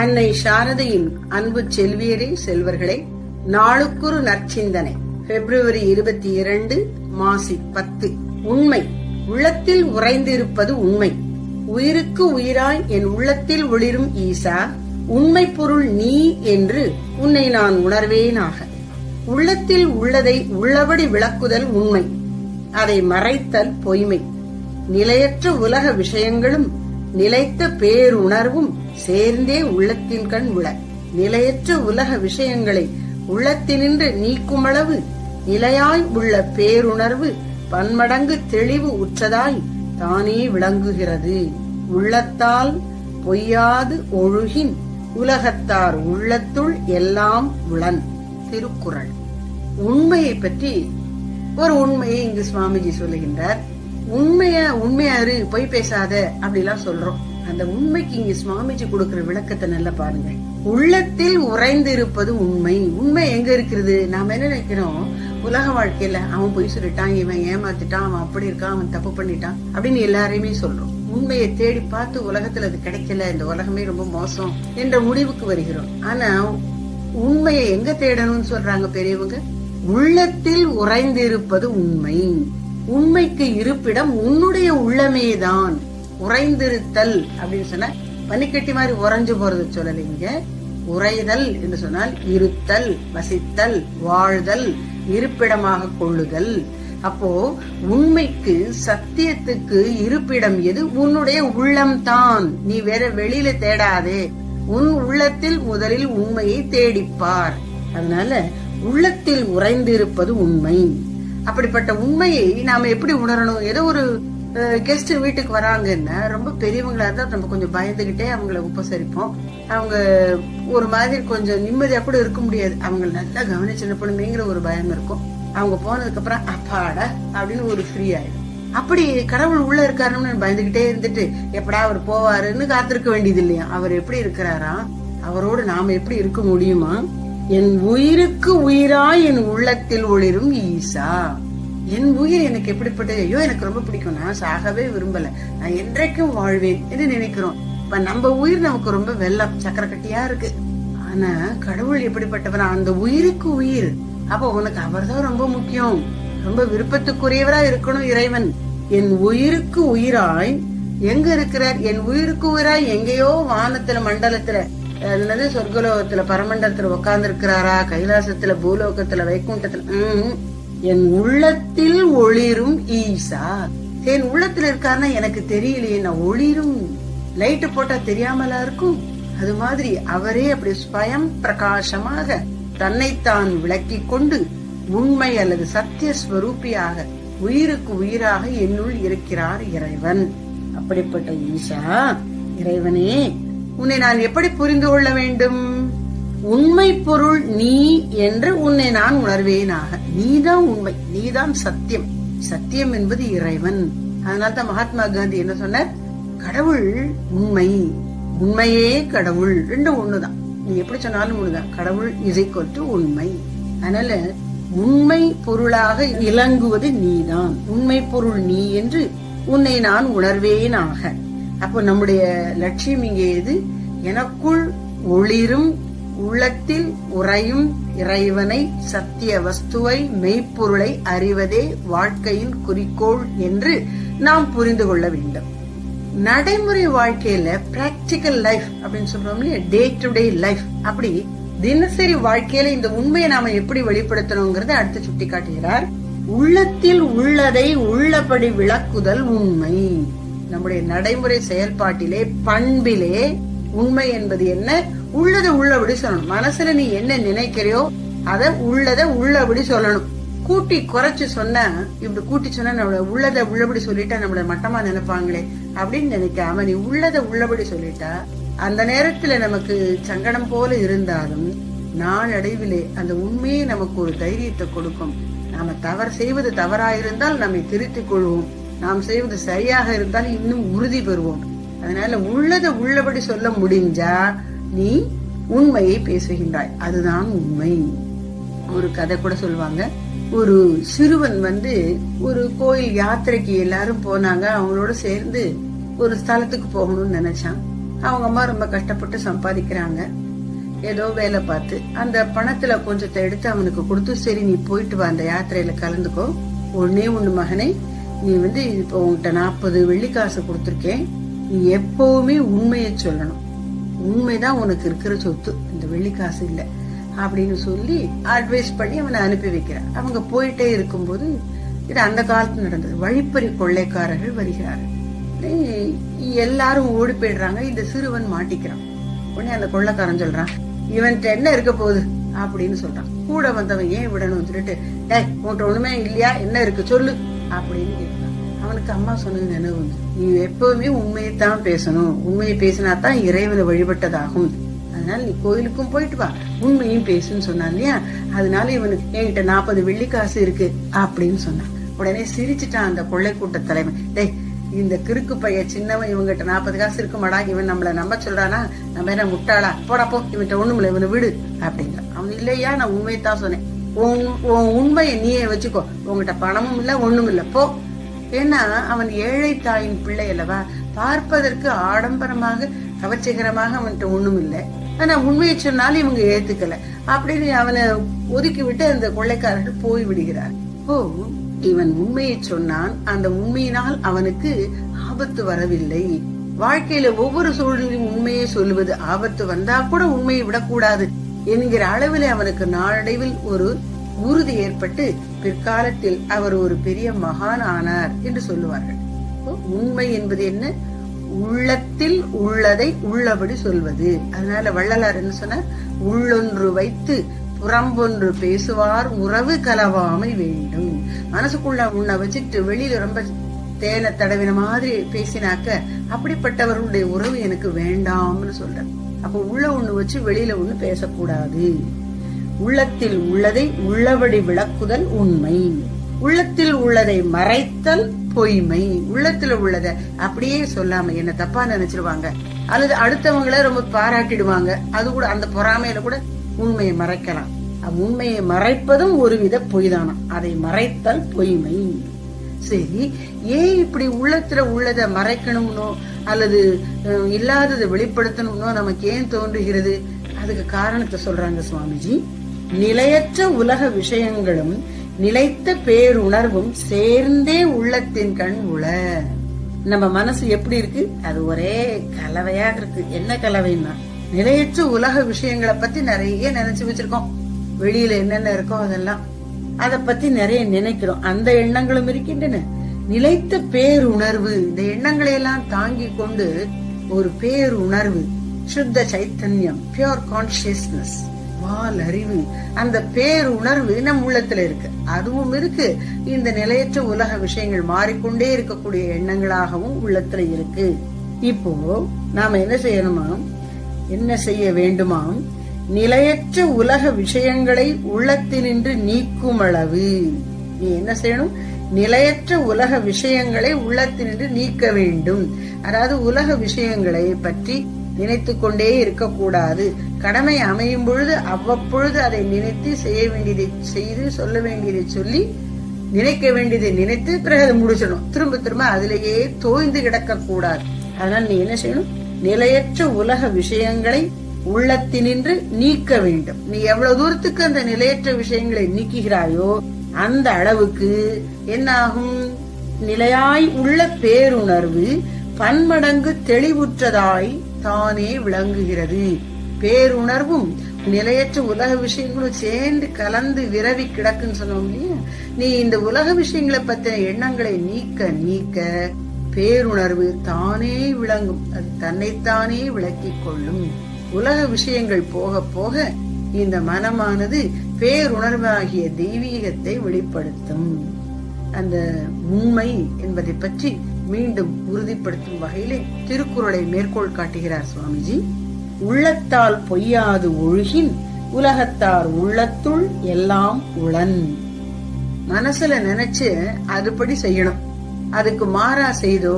அன்னை சாரதையின் அன்பு செல்வியரே செல்வர்களே நாளுக்குரு நற்சிந்தனை. பிப்ரவரி இருபத்தி இரண்டு மாசி பத்து. உண்மை. உள்ளத்தில் உறைந்திருப்பது உண்மை. உயிருக்கு உயிராய் என் உள்ளத்தில் ஒளிரும் ஈசா உண்மை பொருள் நீ என்று உன்னை நான் உணர்வேனாக. உள்ளத்தில் உள்ளதை உள்ளபடி விளக்குதல் உண்மை. அதை மறைத்தல் பொய்மை. நிலையற்ற உலக விஷயங்களும் நிலைத்த பேருணர்வும் சேர்ந்தே உள்ளத்தின் கண் உள. நிலையற்ற உலக விஷயங்களை உள்ளத்தினின்று நீக்குமளவு நிலையாய் உள்ள பேருணர்வு பன்மடங்கு தெளிவு உற்றதாய் தானே விளங்குகிறது. உள்ளத்தால் பொய்யாது ஒழுகின் உலகத்தார் உள்ளத்துள் எல்லாம் உளன். திருக்குறள். உண்மையை பற்றி ஒரு உண்மையை இங்கு சுவாமிஜி சொல்லுகின்றார். உண்மைய உண்மையாரு பொய் பேசாத அப்படிலாம் சொல்றோம். அந்த உண்மைக்கு இங்க சுவாமிஜி கொடுக்கிற விளக்கத்தை நல்லா பாருங்க. உள்ளத்தில் உறைந்து இருப்பது உண்மை. உண்மை எங்க இருக்கிறது? நாம என்ன நினைக்கிறோம்? உலக வாழ்க்கையில அவன் பொய் சொல்லிட்டான் இவன் ஏமாத்திட்டான் அவன் அப்படி இருக்கான் அவன் தப்பு பண்ணிட்டான் அப்படின்னு எல்லாரையுமே சொல்றோம். உண்மையை தேடி பார்த்து உலகத்துல அது கிடைக்கல இந்த உலகமே ரொம்ப மோசம் என்ற முடிவுக்கு வருகிறோம். ஆனா உண்மையை எங்க தேடணும்னு சொல்றாங்க பெரியவங்க? உள்ளத்தில் உறைந்திருப்பது உண்மை. உண்மைக்கு இருப்பிடம் உன்னுடைய உள்ளமேதான். உறைந்திருத்தல் அப்படின்னு சொன்னா பனிக்கட்டி மாதிரி உறைஞ்சு போறது சொல்லலைங்க உறைதல் என்று சொன்னால் இருத்தல் வசித்தல் வாழ்தல் இருப்பிடமாக கொள்ளுதல். அப்போ உண்மைக்கு சத்தியத்துக்கு இருப்பிடம் எது? உன்னுடைய உள்ளம்தான். நீ வேற வெளியில தேடாதே. உன் உள்ளத்தில் முதலில் உண்மையை தேடிப்பார். அதனால உள்ளத்தில் உறைந்திருப்பது உண்மை. அப்படிப்பட்ட உண்மையை நாம எப்படி உணரணும்? ஏதோ ஒரு கெஸ்ட் வீட்டுக்கு வராங்கன்னா ரொம்ப பெரியவங்களா இருந்தா நம்ம கொஞ்சம் பயந்துகிட்டே அவங்கள உபசரிப்போம். அவங்க ஒரு மாதிரி கொஞ்சம் நிம்மதியா கூட இருக்க முடியாது. அவங்க நல்லா கவனிச்சிருப்பணுமேங்கிற ஒரு பயம் இருக்கும். அவங்க போனதுக்கு அப்புறம் அப்பாடா அப்படின்னு ஒரு ஃப்ரீ ஆயிடும். அப்படி கடவுள் உள்ள இருக்காருன்னு பயந்துகிட்டே இருந்துட்டு எப்படா அவர் போவாருன்னு காத்திருக்க வேண்டியது இல்லையா? அவர் எப்படி இருக்கிறாரா? அவரோடு நாம எப்படி இருக்க முடியுமா? என் உயிருக்கு உயிராய் என் உள்ளத்தில் ஒளிரும் ஈசா. என் உயிர் எனக்கு எப்படிப்பட்டது ஐயோ எனக்கு ரொம்ப பிடிக்கும். நான் சாகவே விரும்பல. நான் என்றைக்கும் வாழ்வேன் என்று நினைக்கிறோம். இப்ப நம்ம உயிர் நமக்கு ரொம்ப வெள்ளம் சக்கர கட்டியா இருக்கு. ஆனா கடவுள் எப்படிப்பட்டவனா அந்த உயிருக்கு உயிர். அப்ப உனக்கு அவர்தான் ரொம்ப முக்கியம். ரொம்ப விருப்பத்துக்குரியவரா இருக்கணும் இறைவன். என் உயிருக்கு உயிராய் எங்க இருக்கிறார்? என் உயிருக்கு உயிராய் எங்கேயோ வானத்துல மண்டலத்துல என்னது சொர்க்கலோகத்துல பரமண்டலத்துல உட்கார்ந்து இருக்கிறாரா கைலாசத்துல பூலோகத்துல வைகுண்டத்துல. உம் என் உள்ளத்தில் ஒளிரும் ஈசா. என் உள்ளத்துல இருக்காருன்னா எனக்கு தெரியலையே நான் ஒளிரும். லைட் போட்டா தெரியாமலா இருக்கும்? அது மாதிரி அவரே அப்படி ஸ்வயம் பிரகாசமாக தன்னைத்தான் விளக்கி கொண்டு உண்மை அல்லது சத்திய ஸ்வரூபியாக உயிருக்கு உயிராக என்னுள் இருக்கிறார் இறைவன். அப்படிப்பட்ட ஈசா இறைவனே உன்னை நான் எப்படி புரிந்து கொள்ள வேண்டும்? உண்மை பொருள் நீ என்று உன்னை நான் உணர்வேனாக. நீதான் உண்மை நீதான் சத்தியம். சத்தியம் என்பது இறைவன். அதனால்தான் மகாத்மா காந்தி என்ன சொன்னார்? கடவுள் உண்மை உண்மையே கடவுள். ரெண்டும் ஒண்ணுதான். நீ எப்படி சொன்னாலும் ஒண்ணுதான். கடவுள் இசை கொற்று உண்மை. அதனால உண்மை பொருளாக இலங்குவது நீதான். உண்மை பொருள் நீ என்று உன்னை நான் உணர்வேனாக. அப்போ நம்முடைய லட்சியம் இங்கே எது? எனக்குள் ஒளிரும் உள்ளத்தில் உறையும் இறைவனை சத்திய வஸ்துவை மெய்ப்பொருளை அறிவதே வாழ்க்கையின் குறிக்கோள் என்று நாம் புரிந்து கொள்ள வேண்டும். நடைமுறை வாழ்க்கையில பிராக்டிக்கல் லைஃப் அப்படின்னு சொல்றோம் இல்லையா? டே டு டே லைஃப் அப்படி தினசரி வாழ்க்கையில இந்த உண்மையை நாம எப்படி வெளிப்படுத்தணுங்கிறத அடுத்து சுட்டி காட்டுகிறார் உள்ளத்தில் உள்ளதை உள்ளபடி விளக்குதல் உண்மை. நம்முடைய நடைமுறை செயல்பாட்டிலே பண்பிலே உண்மை என்பது என்ன? உள்ளதை உள்ளபடி சொல்லணும். மனசுல நீ என்ன நினைக்கிறியோ அத உள்ளத உள்ளபடி சொல்லணும். கூட்டி குறைச்சு சொன்னா இப்படி கூட்டி சொன்னா நம்மள உள்ளத உள்ளபடி சொல்லிட்டா நம்மள மட்டமா நினைப்பாங்களே அப்படின்னு நினைக்காம நீ உள்ளத உள்ளபடி சொல்லிட்டா அந்த நேரத்துல நமக்கு சங்கடம் போல இருந்தாலும் நாளடைவிலே அந்த உண்மையே நமக்கு ஒரு தைரியத்தை கொடுக்கும். நாம தவறு செய்வது தவறாயிருந்தால் நம்மை திருத்திக் கொள்வோம். நாம் செய்வது சரியாக இருந்தால் இன்னும் உறுதி பெறுவோம். அதனால உள்ளத உள்ளபடி சொல்ல முடிஞ்சா நீ உண்மையை பேசுகின்றாய். அதுதான் உண்மை. ஒரு கதை கூட சொல்லுவாங்க. ஒரு சிறுவன் வந்து ஒரு கோயில் யாத்திரைக்கு எல்லாரும் போனாங்க. அவங்களோட சேர்ந்து ஒரு ஸ்தலத்துக்கு போகணும்னு நினைச்சான். அவங்க அம்மா ரொம்ப கஷ்டப்பட்டு சம்பாதிக்கிறாங்க. ஏதோ வேலை பார்த்து அந்த பணத்துல கொஞ்சத்தை எடுத்து அவனுக்கு கொடுத்து சரி நீ போயிட்டு வா அந்த யாத்திரையில கலந்துக்கோ. ஒன்னே ஒண்ணு மகனே நீ வந்து இப்போ உன்கிட்ட நாற்பது வெள்ளிக்காசு கொடுத்துருக்கேன். நீ எப்பவுமே உண்மையை சொல்லணும். உண்மைதான் உனக்கு இருக்கிற சொத்து. இந்த வெள்ளிக்காசு இல்லை. அப்படின்னு சொல்லி அட்வைஸ் பண்ணி அவனை அனுப்பி வைக்கிறான் அவங்க போயிட்டே இருக்கும்போது இது அந்த காலத்தில் நடந்தது. வழிப்பறி கொள்ளைக்காரர்கள் வருகிறார்கள். எல்லாரும் ஓடி போயிடுறாங்க. இந்த சிறுவன் மாட்டிக்கிறான். உடனே அந்த கொள்ளைக்காரன் சொல்றான் இவன்கிட்ட என்ன இருக்க போகுது? அப்படின்னு சொல்றான். கூட வந்தவன் ஏன் விடணும்னு சொல்லிட்டு டே உன்கிட்ட ஒண்ணுமே இல்லையா? என்ன இருக்கு? சொல்லு. அப்படின்னு கேட்கிறான். அவனுக்கு அம்மா சொன்னது நினைவு வந்து நீ எப்பவுமே உண்மையை தான் பேசணும். உண்மையை பேசினா தான் இறைவனை வழிபட்டதாகும். அதனால நீ கோயிலுக்கும் போயிட்டு வா. உண்மையும் பேசுன்னு சொன்னான் இல்லையா? அதனால இவனுக்கு என்கிட்ட நாற்பது வெள்ளிக்காசு இருக்கு அப்படின்னு சொன்னான். உடனே சிரிச்சிட்டான் அந்த கொள்ளை கூட்ட தலைவன். டேய் இந்த கிறுக்கு பைய சின்னவன் இவங்கிட்ட நாற்பது காசு இருக்குமாடா? இவன் நம்மள நம்ப சொல்றானா? நம்ம என்ன முட்டாளா? போடாப்போ போ. இவன்கிட்ட ஒண்ணுமில்ல இவனை விடு அப்படிங்கிற அவன் இல்லையா? நான் உண்மையை தான் சொன்னேன். உன் உன் உண்மையை நீயே வச்சுக்கோ. உங்ககிட்ட பணமும் இல்லை ஒண்ணும் இல்லை போ. ஏன்னா அவன் ஏழை தாயின் பிள்ளை அல்லவா? பார்ப்பதற்கு ஆடம்பரமாக கவர்ச்சிகரமாக அவன்கிட்ட ஒண்ணும் இல்லை. ஆனா உண்மையை சொன்னாலும் இவங்க ஏத்துக்கல. அப்படின்னு அவனை ஒதுக்கி விட்டு அந்த கொள்ளைக்காரர்கள் போய் விடுகிறார். ஓ இவன் உண்மையை சொன்னான். அந்த உண்மையினால் அவனுக்கு ஆபத்து வரவில்லை. வாழ்க்கையில ஒவ்வொரு சூழ்நிலையும் உண்மையை சொல்லுவது ஆபத்து வந்தா கூட உண்மையை விடக்கூடாது என்கிற அளவில் அவனுக்கு நாளடைவில் ஒரு உறுதி ஏற்பட்டு பிற்காலத்தில் அவர் ஒரு பெரிய மகான் ஆனார் என்று சொல்லுவார்கள். உண்மை என்பது என்ன? உள்ளத்தில் உள்ளதை உள்ளபடி சொல்வது. அதனால வள்ளலார் என்ன சொன்னார்? உள்ளொன்று வைத்து புறம்பொன்று பேசுவார் உறவு கலவாமை வேண்டும். மனசுக்குள்ள உன்னை வச்சுட்டு வெளியில ரொம்ப தேனை தடவின மாதிரி பேசினாக்க அப்படிப்பட்டவர்களுடைய உறவு எனக்கு வேண்டாம்னு சொல்றேன் அப்ப உள்ள ஒண்ணு வச்சு வெளியில ஒண்ணு பேசக்கூடாது. உள்ளத்தில் உள்ளதை உள்ளபடி விளக்குதல் உண்மை. உள்ளத்தில் உள்ளதை மறைத்தல் பொய்மை. உள்ளத்துல உள்ளதை அப்படியே சொல்லாம என்ன தப்பா நினைச்சிருவாங்க. அல்லது அடுத்தவங்கள ரொம்ப பாராட்டிடுவாங்க. அது கூட அந்த பொறாமையில கூட உண்மையை மறைக்கலாம். உண்மையை மறைப்பதும் ஒரு வித பொய் தானா அதை மறைத்தல் பொய்மை. சரி ஏன் இப்படி உள்ளத்துல உள்ளதை மறைக்கணும்னோ அல்லது இல்லாததை வெளிப்படுத்தணும்னோ நமக்கு ஏன் தோன்றுகிறது? அதுக்கு காரணத்தை சொல்றாங்க சுவாமிஜி. நிலையற்ற உலக விஷயங்களும் நிலைத்த பேருணர்வும் சேர்ந்தே உள்ளத்தின் கண் உள. நம்ம மனசு எப்படி இருக்கு? அது ஒரே கலவையாக இருக்கு. என்ன கலவைன்னா நிலையற்ற உலக விஷயங்களை பத்தி நிறைய நினைச்சு வச்சிருக்கோம். வெளியில என்னென்ன இருக்கோ அதெல்லாம். அத பத்தி நிறைய நினைக்கிறோம். அந்த எண்ணங்களும் இருக்கின்றன. நிலைத்த பேருணர்வு இந்த எண்ணங்களை எல்லாம் தாங்கி கொண்டு ஒரு பேருணர்வு சுத்த சைத்தன்யம் பியோர் கான்சியஸ்னஸ் வாலறிவு அந்த பேருணர்வு நம் உள்ளத்துல இருக்கு. அதுவும் இருக்கு. இந்த நிலையற்ற உலக விஷயங்கள் மாறிக்கொண்டே இருக்கக்கூடிய எண்ணங்களாகவும் உள்ளத்துல இருக்கு. இப்போ நாம என்ன செய்யணுமா? என்ன செய்ய வேண்டுமாம்? நிலையற்ற உலக விஷயங்களை உள்ளத்தினின்று நீக்கும் அளவு. நீ என்ன செய்யணும்? நிலையற்ற உலக விஷயங்களை உள்ளத்தினின்று நீக்க வேண்டும். அதாவது உலக விஷயங்களை பற்றி நினைத்து கொண்டே இருக்கக்கூடாது. கடமை அமையும் பொழுது அவ்வப்பொழுது அதை நினைத்து செய்ய வேண்டியதை செய்து சொல்ல வேண்டியதை சொல்லி நினைக்க வேண்டியதை நினைத்து பிறகு அதை முடிச்சிடணும். திரும்ப திரும்ப அதிலேயே தோய்ந்து கிடக்க கூடாது அதனால் நீ என்ன செய்யணும்? நிலையற்ற உலக விஷயங்களை உள்ளத்தினின்று நீக்க வேண்டும். நீ எவ்வளவு தூரத்துக்கு அந்த நிலையற்ற விஷயங்களை நீக்குகிறாயோ அந்த அளவுக்கு என்னாகும்? நிலையாய் உள்ள பேருணர்வு பன்மடங்கு தெளிவுற்றதாய் தானே விளங்குகிறது. பேருணர்வும் நிலையற்ற உலக விஷயங்களும் சேர்ந்து கலந்து விரவி கிடக்குன்னு சொன்னோம் இல்லையா? நீ இந்த உலக விஷயங்களை பத்தின எண்ணங்களை நீக்க நீக்க பேருணர்வு தானே விளங்கும். அது தன்னைத்தானே விளக்கிக் கொள்ளும். உலக விஷயங்கள் போக போக இந்த மனமானது பேருணர்வாகிய தெய்வீகத்தை வெளிப்படுத்தும். அந்த உண்மை என்பதை பற்றி மீண்டும் உறுதிப்படுத்தும் வகையிலே திருக்குறளை மேற்கோள் காட்டுகிறார் சுவாமிஜி. உள்ளத்தால் பொய்யாது ஒழுகின் உலகத்தார் உள்ளத்துள் எல்லாம் உளன். மனசுல நினைச்சு அதுபடி செய்யணும். அதுக்கு மாறா செய்தோ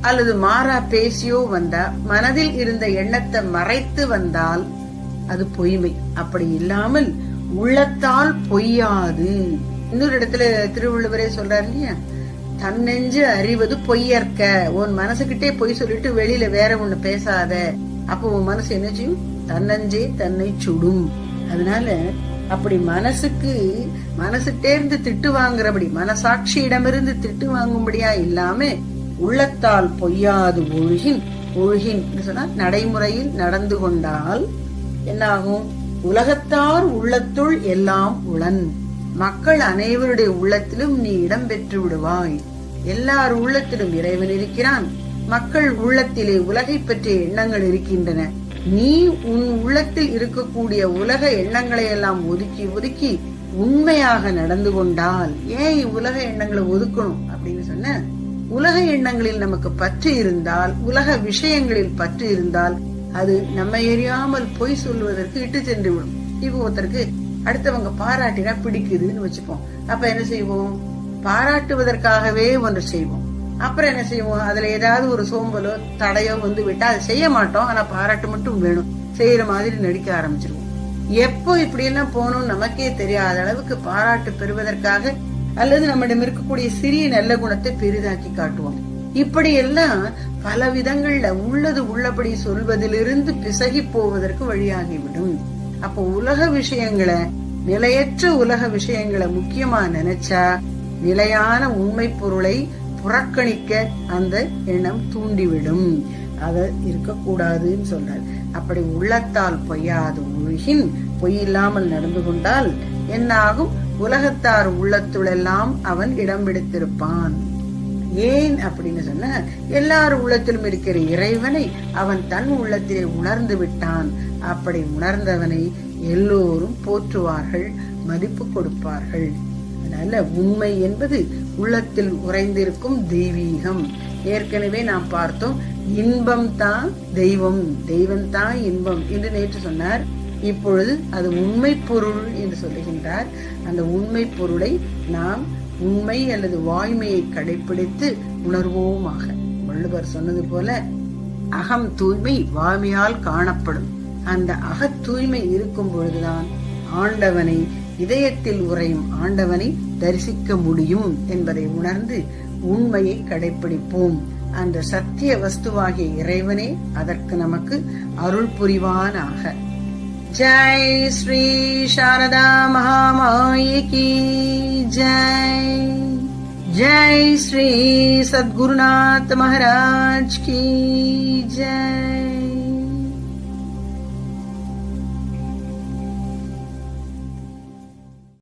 அல்லது மாறா பேசியோ வந்தா மனதில் இருந்த எண்ணத்தை மறைத்து வந்தால் அது பொய்மை. அப்படி இல்லாமல் உள்ளத்தால் பொய்யாது. இன்னொரு இடத்துல திருவள்ளுவரே சொல்றாரு இல்லையா? தன்னெஞ்சு அறிவது பொய்யற்க. உன் மனசுகிட்டே பொய் சொல்லிட்டு வெளியில வேற ஒண்ணு பேசாத. அப்போ உன் மனசு என்ன செய்யும்? தன்னஞ்சே தன்னை சுடும். அதனால அப்படி மனசுக்கு மனசுட்டே இருந்து திட்டு வாங்குறபடி மனசாட்சியிடமிருந்து திட்டு வாங்கும்படியா இல்லாம உள்ளத்தால் பொய்யாது ஒழுகின் ஒழுகின் சொன்னா நடைமுறையில் நடந்து கொண்டால் என்னாகும்? உலகத்தார் உள்ளத்துள் எல்லாம் உளன் மக்கள் அனைவருடைய உள்ளத்திலும் நீ இடம் பெற்று விடுவாய். எல்லார் உள்ளத்திலும் இறைவன் இருக்கிறான். மக்கள் உள்ளத்திலே உலகை பற்றிய எண்ணங்கள் இருக்கின்றன. நீ உன் உள்ளத்தில் இருக்கக்கூடிய உலக எண்ணங்களை எல்லாம் ஒதுக்கி ஒதுக்கி உண்மையாக நடந்து கொண்டால் ஏன் உலக எண்ணங்களை ஒதுக்கணும் அப்படின்னு சொன்ன? உலக எண்ணங்களில் நமக்கு பற்று இருந்தால் உலக விஷயங்களில் பற்று இருந்தால் அது நம்ம எரியாமல் பொய் சொல்வதற்கு இட்டு சென்று விடும். இப்போ ஒருத்தருக்கு அடுத்தவங்க பாராட்டினா பிடிக்குதுன்னு வச்சுப்போம். அப்ப என்ன செய்வோம்? பாராட்டுவதற்காகவே ஒன்று செய்வோம். அப்புறம் என்ன செய்வோம்? அதுல ஏதாவது ஒரு சோம்பலோ தடையோ வந்து விட்டா அதை செய்ய மாட்டோம். ஆனா பாராட்டு மட்டும் வேணும். செய்யற மாதிரி நடிக்க ஆரம்பிச்சிருவோம். எப்போ இப்படி எல்லாம் போகணும் நமக்கே தெரியாத அளவுக்கு பாராட்டு பெறுவதற்காக அல்லது நம்மிடம் இருக்கக்கூடிய சிறிய நல்ல குணத்தை பெரிதாக்கி காட்டுவோம். இப்படி எல்லாம் பல விதங்கள்ல உள்ளது உள்ளபடி சொல்வதிலிருந்து பிசகி போவதற்கு வழியாகிவிடும். அப்போ உலக விஷயங்களை நிலையற்ற உலக விஷயங்களை முக்கியமா நினைச்சா நிலையான உண்மை பொருளை புறக்கணிக்க அந்த எண்ணம் தூண்டிவிடும். அத இருக்கக்கூடாதுன்னு சொல்றாரு. அப்படி உள்ளத்தால் பொய்யாது ஒழுகின் பொய் இல்லாமல் நடந்து கொண்டால் என்னாகும்? உலகத்தார் உள்ளத்துளெல்லாம் அவன் இடம் பிடித்திருப்பான். ஏன் அப்படின்னு சொன்ன எல்லார் உள்ளத்திலும் இருக்கிற இறைவனை அவன் தன் உள்ளத்திலே உணர்ந்து விட்டான். அப்படி உணர்ந்தவனை எல்லோரும் போற்றுவார்கள் மதிப்பு கொடுப்பார்கள். அதனால உண்மை என்பது உள்ளத்தில் உறைந்திருக்கும் தெய்வீகம். ஏற்கனவே நாம் பார்த்தோம் இன்பம் தான் தெய்வம் தெய்வம் தான் இன்பம் என்று நேற்று சொன்னார். இப்பொழுது அது உண்மை பொருள் என்று சொல்லுகின்றார். அந்த உண்மை பொருளை நாம் உண்மை அல்லது வாய்மையை கடைபிடித்து உணர்வோமாக. வள்ளுவர் சொன்னது போல அகம் தூய்மை வாய்மையால் காணப்படும். அந்த அகத் தூய்மை இருக்கும் பொழுதுதான் ஆண்டவனை இதயத்தில் உறையும் ஆண்டவனை தரிசிக்க முடியும் என்பதை உணர்ந்து உண்மையை கடைபிடிப்போம் அந்த சத்திய வஸ்துவாகிய இறைவனே அதற்கு நமக்கு அருள் புரிவானாக. जय श्री शारदा महामयी की जय। जय श्री सद्गुरुनाथ महाराज की जय।